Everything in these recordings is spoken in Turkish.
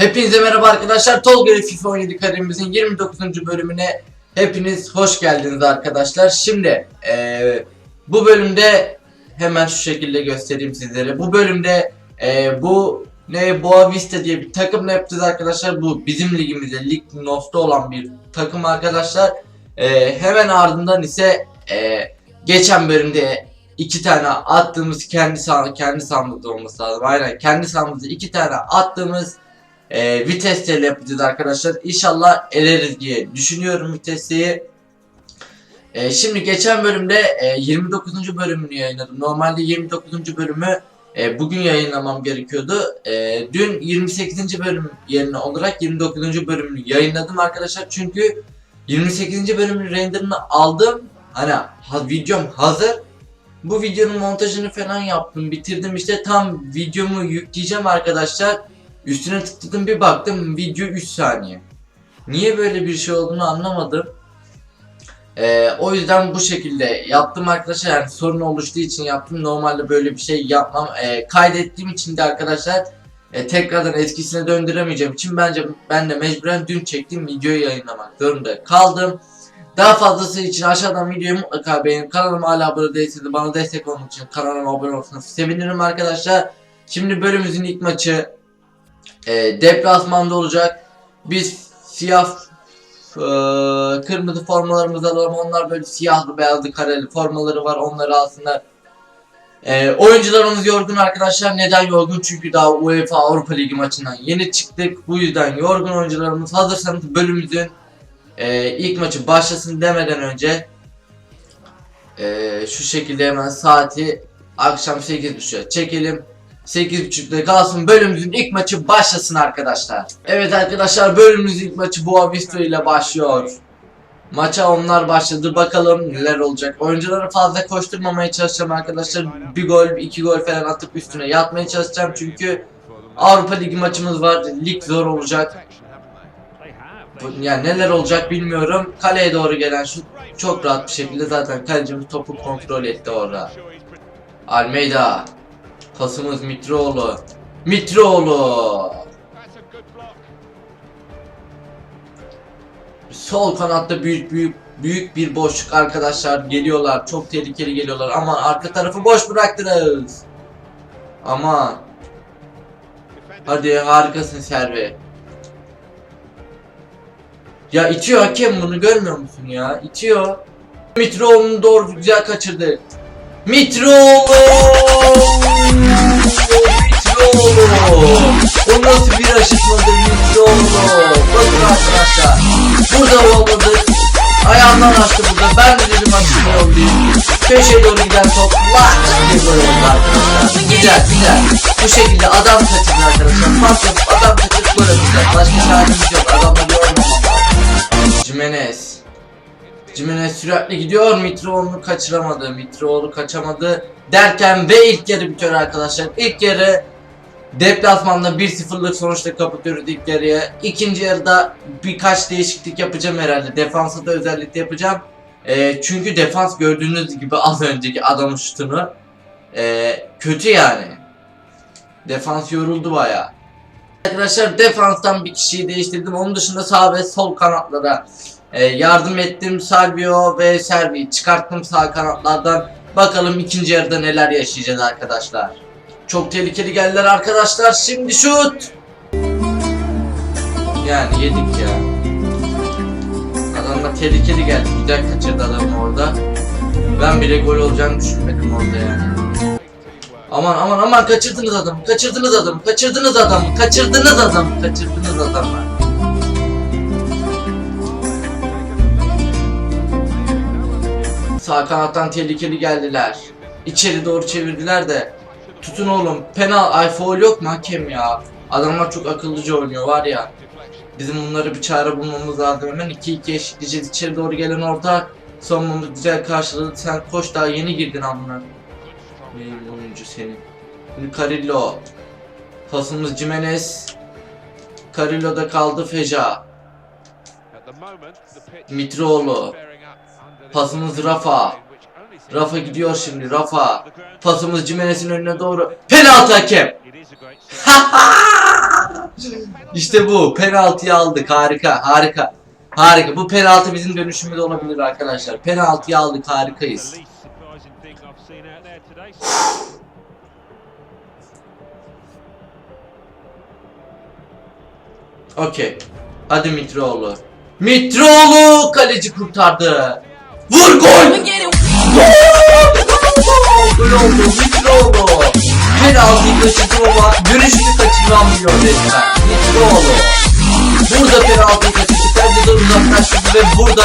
Hepinize merhaba arkadaşlar. Tolga ile FIFA 17 karimizin 29. bölümüne hepiniz hoş geldiniz arkadaşlar. Şimdi eee, bu bölümde hemen şu şekilde göstereyim sizlere. Bu bölümde eee, bu ne Boa Vista diye bir takımla yapacağız arkadaşlar. Bu bizim ligimizde Lig Nost'ta olan bir takım arkadaşlar. Eee, hemen ardından ise eee, geçen bölümde iki tane attığımız kendi sah kendi sahamızda olması lazım. Aynen kendi sahamızda iki tane attığımız e, vitesle yapacağız arkadaşlar. İnşallah eleriz diye düşünüyorum vitesliği. E, şimdi geçen bölümde e, 29. bölümünü yayınladım. Normalde 29. bölümü e, bugün yayınlamam gerekiyordu. E, dün 28. bölüm yerine olarak 29. bölümünü yayınladım arkadaşlar. Çünkü 28. bölümün renderını aldım. Hani ha, videom hazır. Bu videonun montajını falan yaptım, bitirdim işte tam videomu yükleyeceğim arkadaşlar. Üstüne tıkladım bir baktım video 3 saniye. Niye böyle bir şey olduğunu anlamadım. Ee, o yüzden bu şekilde yaptım arkadaşlar yani sorun oluştuğu için yaptım. Normalde böyle bir şey yapmam. Ee, kaydettiğim için de arkadaşlar e, tekrardan etkisine döndüremeyeceğim için bence ben de mecburen dün çektiğim videoyu yayınlamak zorunda kaldım. Daha fazlası için aşağıdan videoyu mutlaka beğenip kanalıma hala abone değilseniz bana destek olmak için kanalıma abone olursanız sevinirim arkadaşlar. Şimdi bölümümüzün ilk maçı e, deplasmanda olacak. Biz siyah e, kırmızı formalarımızı alalım. Onlar böyle siyahlı beyazlı kareli formaları var. Onları alsınlar. E, oyuncularımız yorgun arkadaşlar. Neden yorgun? Çünkü daha UEFA Avrupa Ligi maçından yeni çıktık. Bu yüzden yorgun oyuncularımız. Hazırsanız bölümümüzün e, ilk maçı başlasın demeden önce e, şu şekilde hemen saati akşam 8.30'a çekelim. 8.30'da kalsın bölümümüzün ilk maçı başlasın arkadaşlar. Evet arkadaşlar bölümümüzün ilk maçı Boa Vista ile başlıyor. Maça onlar başladı bakalım neler olacak. Oyuncuları fazla koşturmamaya çalışacağım arkadaşlar. Bir gol, iki gol falan atıp üstüne yatmaya çalışacağım çünkü Avrupa Ligi maçımız var. Lig zor olacak. Yani neler olacak bilmiyorum. Kaleye doğru gelen şut çok rahat bir şekilde zaten kalecimiz topu kontrol etti orada. Almeida. Pasımız Mitroğlu. Mitroğlu. Sol kanatta büyük büyük büyük bir boşluk arkadaşlar geliyorlar. Çok tehlikeli geliyorlar. Ama arka tarafı boş bıraktınız. Ama hadi harikasın Serve. Ya itiyor hakem bunu görmüyor musun ya? İtiyor. Mitroğlu'nu doğru güzel kaçırdı. Mitroğlu! Mitroğlu! O nasıl bir aşırtmadır Mitroğlu? Bakın arkadaşlar. Burada olmadı. Ayağından açtı burada. Ben de dedim aşırtma diye. Köşeye doğru giden top. Lak! diye arkadaşlar. Güzel güzel. Bu şekilde adam kaçırdı arkadaşlar. Pas yapıp adam kaçırıp gol atacak. Başka çaremiz yok. Adamları yormamam lazım. Jimenez. Jimenez süratli gidiyor. Mitroğlu'nu kaçıramadı. Mitroğlu kaçamadı. Derken ve ilk yarı bitiyor arkadaşlar. İlk yarı deplasmanda 1-0'lık sonuçta kapatıyoruz ilk yarıya. İkinci yarıda birkaç değişiklik yapacağım herhalde. Defansa da özellikle yapacağım. Ee, çünkü defans gördüğünüz gibi az önceki adamın şutunu ee, kötü yani. Defans yoruldu bayağı. Arkadaşlar defanstan bir kişiyi değiştirdim. Onun dışında sağ ve sol kanatlara e, yardım ettim. Salvio ve Servi çıkarttım sağ kanatlardan. Bakalım ikinci yarıda neler yaşayacağız arkadaşlar. Çok tehlikeli geldiler arkadaşlar. Şimdi şut. Yani yedik ya. Adamlar tehlikeli geldi. Güzel kaçırdı adamı orada. Ben bile gol olacağını düşünmedim orada yani. Aman aman aman kaçırdınız adamı, kaçırdınız adamı, kaçırdınız adamı, kaçırdınız adamı, kaçırdınız adamı. Sağ kanattan tehlikeli geldiler. İçeri doğru çevirdiler de. Tutun oğlum. Penal, ay foul yok mu hakem ya? Adamlar çok akıllıca oynuyor var ya. Bizim bunları bir çare bulmamız lazım. Hemen 2-2 eşitleyeceğiz. İçeri doğru gelen orta. Savunmamız güzel karşıladı. Sen koş daha yeni girdin amına. Benim oyuncu senin. Şimdi Carillo. Pasımız Jimenez. Carillo'da kaldı Feja. Mitroğlu. Pasımız Rafa. Rafa gidiyor şimdi Rafa. Pasımız Jimenez'in önüne doğru. Penaltı hakem. işte bu. Penaltıyı aldık. Harika. Harika. Harika. Bu penaltı bizim dönüşümüz olabilir arkadaşlar. Penaltıyı aldık. Harikayız. Okey. Hadi Mitroğlu. Mitroğlu kaleci kurtardı. Vur gol! Gol oldu Mitroğlu. Penaltıyı kaçırdı ama dönüşünü kaçıramıyor resmen. Mitroğlu. Burada penaltıyı kaçırdı. Kaleci uzaklaştırdı ve burada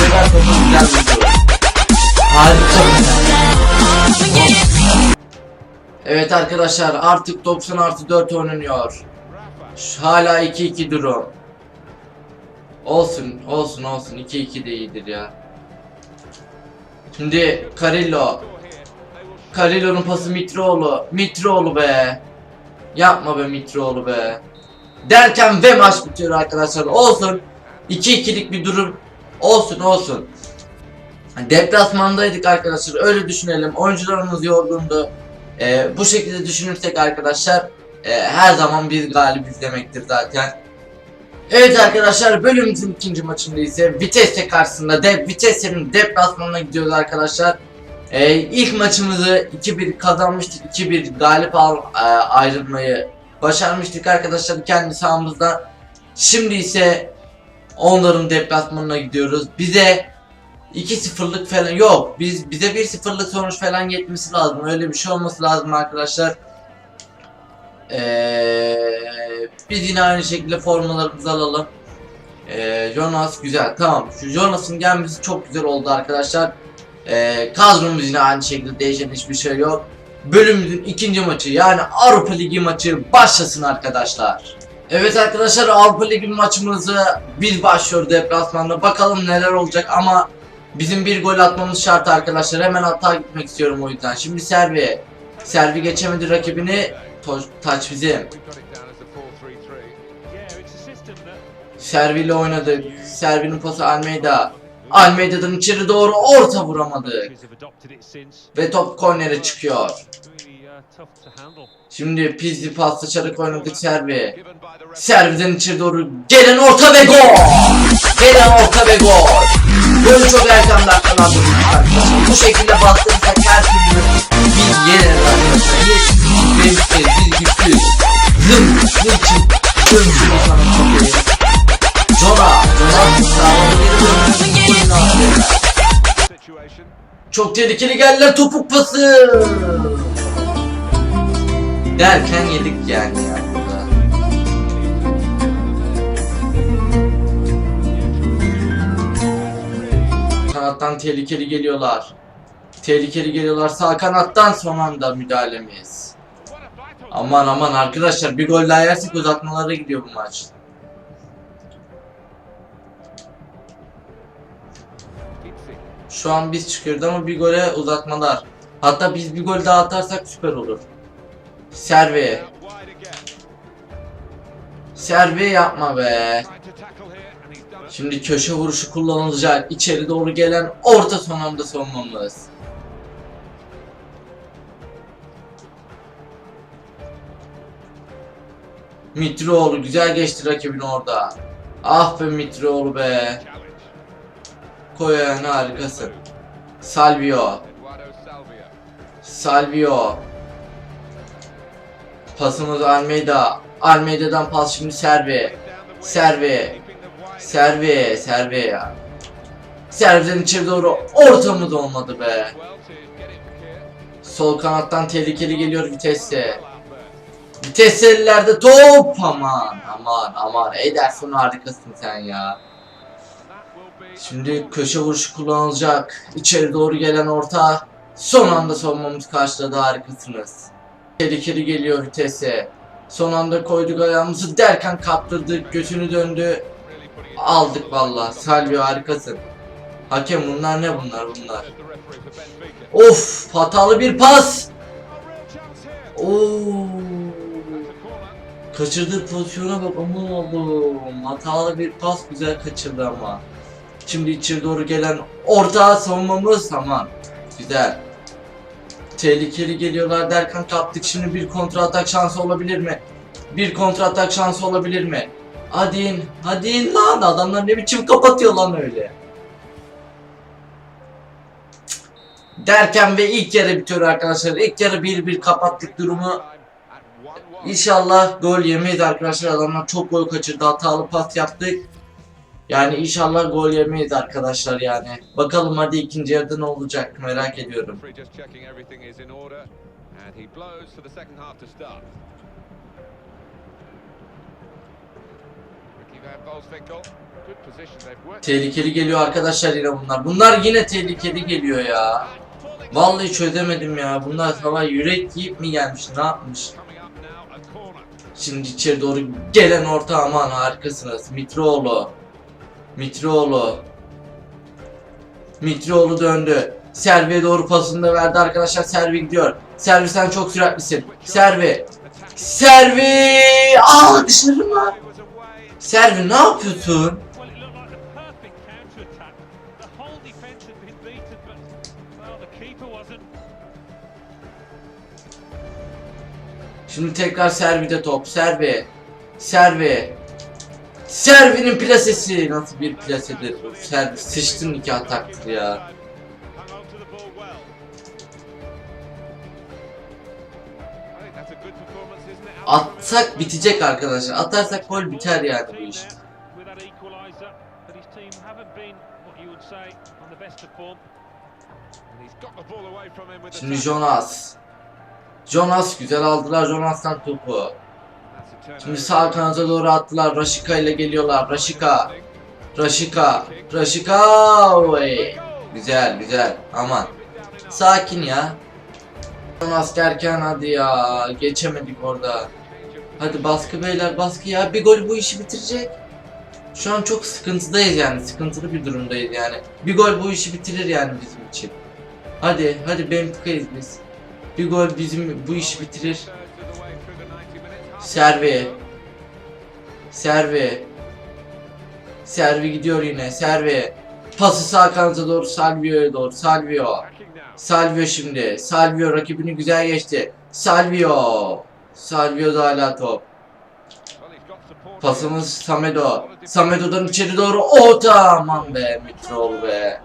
Döner topu güzel vurdu. Harika penaltı. Evet arkadaşlar artık 90 artı 4 oynanıyor. Hala 2-2 durum. Olsun, olsun, olsun. 2-2 de iyidir ya. Şimdi Carillo. Carillo'nun pası Mitroğlu. Mitroğlu be. Yapma be Mitroğlu be. Derken ve maç bitiyor arkadaşlar. Olsun. 2-2'lik bir durum. Olsun olsun. Deplasmandaydık arkadaşlar. Öyle düşünelim. Oyuncularımız yorgundu. Ee, bu şekilde düşünürsek arkadaşlar e, her zaman bir galip demektir zaten. Evet arkadaşlar bölümümüzün ikinci maçında ise Vitesse karşısında de Vitesse'nin deplasmanına gidiyoruz arkadaşlar. E, ilk maçımızı 2-1 kazanmıştık. 2-1 galip al, e, ayrılmayı başarmıştık arkadaşlar kendi sahamızda. Şimdi ise onların deplasmanına gidiyoruz. Bize 2-0'lık falan yok. Biz bize 1-0'lık sonuç falan yetmesi lazım. Öyle bir şey olması lazım arkadaşlar. Ee, biz yine aynı şekilde formalarımızı alalım. Ee, Jonas güzel tamam. Şu Jonas'ın gelmesi çok güzel oldu arkadaşlar. Ee, kadromuz yine aynı şekilde değişen hiçbir şey yok. Bölümümüzün ikinci maçı yani Avrupa Ligi maçı başlasın arkadaşlar. Evet arkadaşlar Avrupa Ligi maçımızı biz başlıyor deplasmanda. Bakalım neler olacak ama bizim bir gol atmamız şart arkadaşlar. Hemen hata gitmek istiyorum o yüzden. Şimdi Servi. Servi geçemedi rakibini. Taç bizim. Yeah, it's a system that Servi ile oynadık. Servi'nin pası Almeida. Almeida'dan içeri doğru orta vuramadık. Ve top kornere çıkıyor. Şimdi pizli paslı çarık oynadık Servi. Serviden içeri doğru gelen orta ve gol! Gelen orta ve gol! Golü çok erken dakikalarda bulduk arkadaşlar. Bu şekilde bastırırsak her türlü biz yeneriz arkadaşlar. Niye? Çünkü biz biz güçlüyüz. Zım! Zım! Zım çok iyi. Jona! Jona! Situation. Çok tehlikeli geldiler topuk pası. Derken yedik yani ya burada. Kanattan tehlikeli geliyorlar. Tehlikeli geliyorlar sağ kanattan son anda müdahalemiz. Aman aman arkadaşlar bir gol daha yersek uzatmalara gidiyor bu maç. Şu an biz çıkıyoruz ama bir gole uzatmalar. Hatta biz bir gol daha atarsak süper olur. Servi. Servi yapma be. Şimdi köşe vuruşu kullanılacak. İçeri doğru gelen orta son anda savunmamız. Mitroğlu güzel geçti rakibin orada. Ah be Mitroğlu be. Koy ayağını harikasın. Salvio. Salvio. Pasımız Almeida. Almeida'dan pas şimdi Servi. Servi. Servi. Servi ya. Serviden içeri doğru ortamız olmadı be. Sol kanattan tehlikeli geliyor vitesse. Vites ellerde top aman aman aman Ederson harikasın sen ya. Şimdi köşe vuruşu kullanılacak. İçeri doğru gelen orta. Son anda savunmamız karşıladı harikasınız. Tehlikeli geliyor vitese. Son anda koyduk ayağımızı derken kaptırdık. Götünü döndü. Aldık valla. Salvio harikasın. Hakem bunlar ne bunlar bunlar. Of hatalı bir pas. Oo. Kaçırdığı pozisyona bak aman Allah'ım. Hatalı bir pas güzel kaçırdı ama. Şimdi içeri doğru gelen orta savunmamız aman. Güzel. Tehlikeli geliyorlar derken kaptık. Şimdi bir kontra atak şansı olabilir mi? Bir kontratak şansı olabilir mi? Hadi in, hadi in lan adamlar ne biçim kapatıyor lan öyle. Derken ve ilk yarı bitiyor arkadaşlar. İlk yarı 1-1 kapattık durumu. İnşallah gol yemeyiz arkadaşlar. Adamlar çok gol kaçırdı. Hatalı pas yaptık. Yani inşallah gol yemeyiz arkadaşlar yani. Bakalım hadi ikinci yarıda ne olacak merak ediyorum. Tehlikeli geliyor arkadaşlar yine bunlar. Bunlar yine tehlikeli geliyor ya. Vallahi çözemedim ya. Bunlar hava yürek yiyip mi gelmiş ne yapmış? Şimdi içeri doğru gelen orta aman harikasınız. Mitroğlu. Mitroğlu. Mitroğlu döndü. Servi'ye doğru pasını da verdi arkadaşlar. Servi gidiyor. Servi sen çok süratlisin. Servi. Servi. Aa dışarı. Servi ne yapıyorsun? Şimdi tekrar Servi'de top. Servi. Servi. Servi'nin plasesi. Nasıl bir plasedir? Servi sıçtın iki ataktır ya. Atsak bitecek arkadaşlar. Atarsak gol biter yani bu iş. Şimdi. Jonas. Jonas güzel aldılar Jonas'tan topu. Şimdi sağ kanata doğru attılar. Raşika ile geliyorlar. Raşika. Raşika. Raşika. Oy. Güzel güzel. Aman. Sakin ya. Jonas derken hadi ya. Geçemedik orada. Hadi baskı beyler baskı ya. Bir gol bu işi bitirecek. Şu an çok sıkıntıdayız yani. Sıkıntılı bir durumdayız yani. Bir gol bu işi bitirir yani bizim için. Hadi hadi Benfica'yız biz. Bir gol bizim bu işi bitirir. Servi. Servi. Servi gidiyor yine. Servi. Pası sağ kanata doğru Salvio'ya doğru. Salvio. Salvio şimdi. Salvio rakibini güzel geçti. Salvio. Salvio da hala top. Pasımız Samedo. Samedo'dan içeri doğru. O aman be. Mitrol be.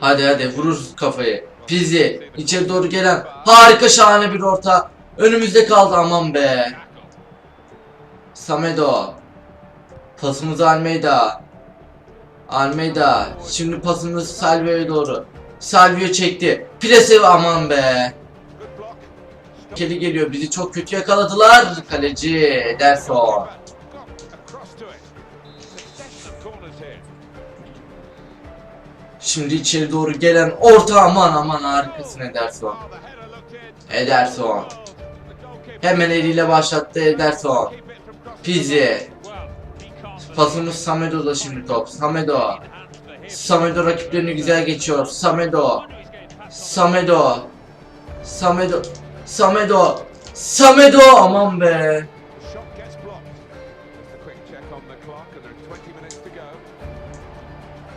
Hadi hadi vurur kafayı. Pizzi. içeri doğru gelen. Harika şahane bir orta. Önümüzde kaldı aman be. Samedo. Pasımız Almeida. Almeida. Şimdi pasımız Salvio'ya doğru. Salvio çekti. Plase aman be. Kedi geliyor. Bizi çok kötü yakaladılar. Kaleci Ederson. Şimdi içeri doğru gelen orta aman aman harikasın Ederson. Ederson. Hemen eliyle başlattı Ederson. Pizzi. Pasımız Samedo'da şimdi top. Samedo. Samedo rakiplerini güzel geçiyor. Samedo. Samedo. Samedo. Samedo. Samedo aman be.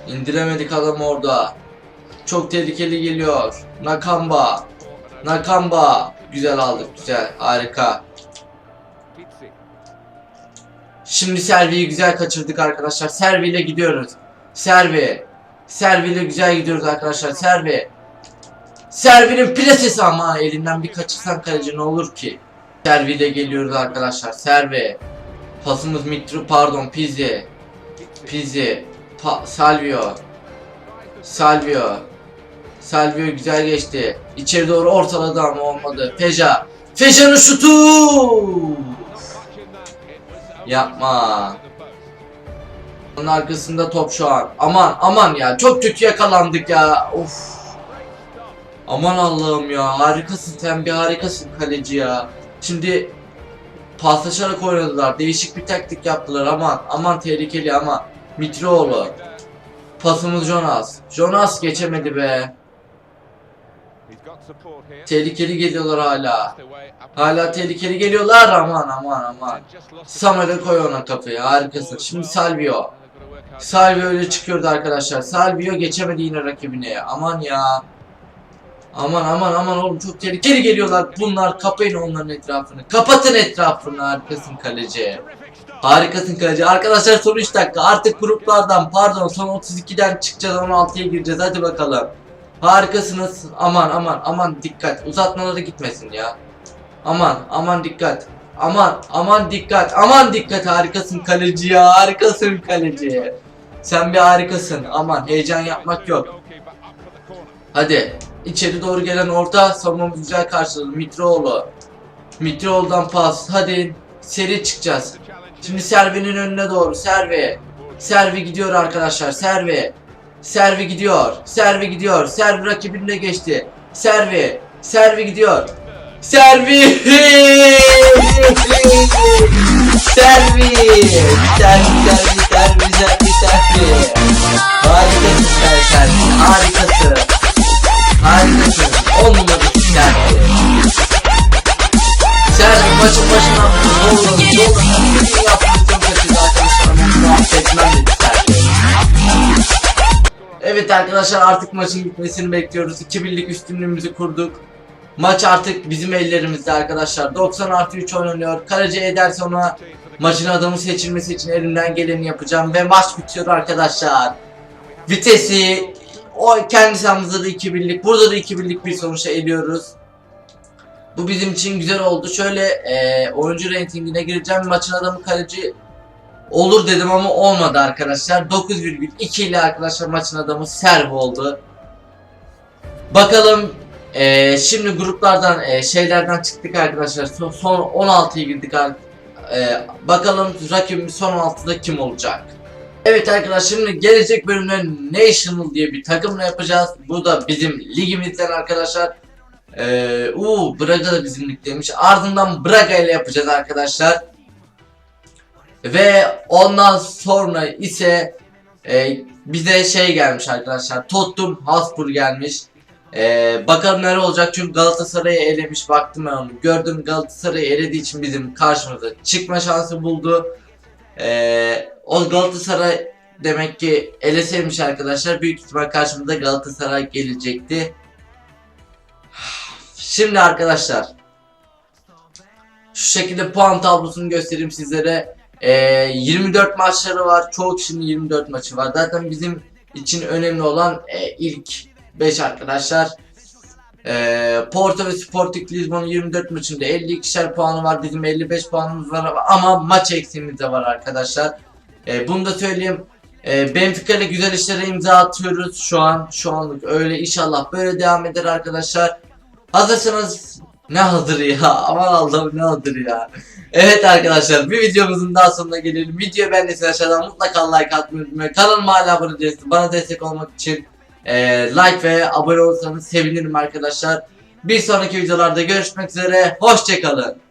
İndiremedik adamı orada. Çok tehlikeli geliyor. Nakamba. Nakamba. Güzel aldık güzel. Harika. Şimdi Servi'yi güzel kaçırdık arkadaşlar. Servi ile gidiyoruz. Servi. Servi ile güzel gidiyoruz arkadaşlar. Servi. Servi'nin plasesi ama elinden bir kaçırsan kaleci ne olur ki? Servi ile geliyoruz arkadaşlar. Servi. Pasımız Mitru pardon Pizzi. Pizzi. Pa Salvio. Salvio. Salvio güzel geçti. İçeri doğru ortaladı ama olmadı. Feja. Feja'nın şutu. Yapma. Onun arkasında top şu an. Aman aman ya çok kötü yakalandık ya. Of. Aman Allah'ım ya harikasın sen bir harikasın kaleci ya. Şimdi paslaşarak oynadılar. Değişik bir taktik yaptılar aman aman tehlikeli ama. Mitroğlu. Pasımız Jonas. Jonas geçemedi be. Tehlikeli geliyorlar hala. Hala tehlikeli geliyorlar aman aman aman. Samuel'e koy ona kafayı harikasın. Şimdi Salvio. Salvio ile çıkıyordu arkadaşlar. Salvio geçemedi yine rakibine. Aman ya. Aman aman aman oğlum çok tehlikeli geliyorlar bunlar kapayın onların etrafını kapatın etrafını harikasın kaleci. Harikasın kaleci arkadaşlar son 3 dakika artık gruplardan pardon son 32'den çıkacağız 16'ya gireceğiz hadi bakalım Harikasınız. Aman aman aman dikkat. Uzatmalara gitmesin ya. Aman aman dikkat. Aman aman dikkat. Aman dikkat. Harikasın kaleci ya. Harikasın kaleci. Sen bir harikasın. Aman heyecan yapmak yok. Hadi içeri doğru gelen orta savunmamız güzel karşıladı. Mitroğlu. Mitroğlu'dan pas. Hadi seri çıkacağız. Şimdi Servi'nin önüne doğru. Servi Servi gidiyor arkadaşlar. Servi Servi gidiyor Servi gidiyor Servi rakibine geçti Servi Servi gidiyor Servi Servi Servi Servi Servi Servi Servi Harikasın sen Servi Harikasın Harikasın On numarası Servi Servi maçın başından Doğru Doğru Doğru yaptığını çok kaçırdı arkadaşlar bunu affetmem dedi Servi Evet arkadaşlar artık maçın bitmesini bekliyoruz. 2-1'lik üstünlüğümüzü kurduk. Maç artık bizim ellerimizde arkadaşlar. 90 artı 3 oynanıyor. Kaleci Ederson'a maçın adamı seçilmesi için elimden geleni yapacağım. Ve maç bitiyor arkadaşlar. Vitesi o kendi sahamızda da 2-1'lik. Burada da 2-1'lik bir sonuçla eliyoruz. Bu bizim için güzel oldu. Şöyle e, oyuncu reytingine gireceğim. Maçın adamı kaleci olur dedim ama olmadı arkadaşlar. 9,2 ile arkadaşlar maçın adamı Serv oldu. Bakalım eee, şimdi gruplardan eee, şeylerden çıktık arkadaşlar. Son, son 16'ya girdik. ar- Eee, bakalım rakibimiz son 16'da kim olacak? Evet arkadaşlar şimdi gelecek bölümde National diye bir takımla yapacağız. Bu da bizim ligimizden arkadaşlar. Uu, Braga da bizim ligdeymiş. Ardından Braga ile yapacağız arkadaşlar. Ve ondan sonra ise e, bize şey gelmiş arkadaşlar. Tottenham Hotspur gelmiş. E, bakalım ne olacak çünkü Galatasaray'ı elemiş baktım ben onu. Gördüm Galatasaray'ı elediği için bizim karşımıza çıkma şansı buldu. E, o Galatasaray demek ki eleseymiş arkadaşlar. Büyük ihtimal karşımıza Galatasaray gelecekti. Şimdi arkadaşlar şu şekilde puan tablosunu göstereyim sizlere. Ee, 24 maçları var. Çoğu kişinin 24 maçı var. Zaten bizim için önemli olan e, ilk 5 arkadaşlar. Ee, Porto ve Sporting Lisbon'un 24 maçında 52'şer puanı var. Bizim 55 puanımız var ama maç eksiğimiz de var arkadaşlar. Ee, bunu da söyleyeyim. Ee, Benfica ile güzel işlere imza atıyoruz şu an. Şu anlık öyle inşallah böyle devam eder arkadaşlar. Hazırsanız ne hazır ya aman Allah'ım ne hazır ya. Evet arkadaşlar bir videomuzun daha sonuna gelelim. Video beğendiyseniz aşağıdan mutlaka like atmayı unutmayın. Kanalıma hala abone değilseniz bana destek olmak için e, like ve abone olursanız sevinirim arkadaşlar. Bir sonraki videolarda görüşmek üzere. Hoşçakalın.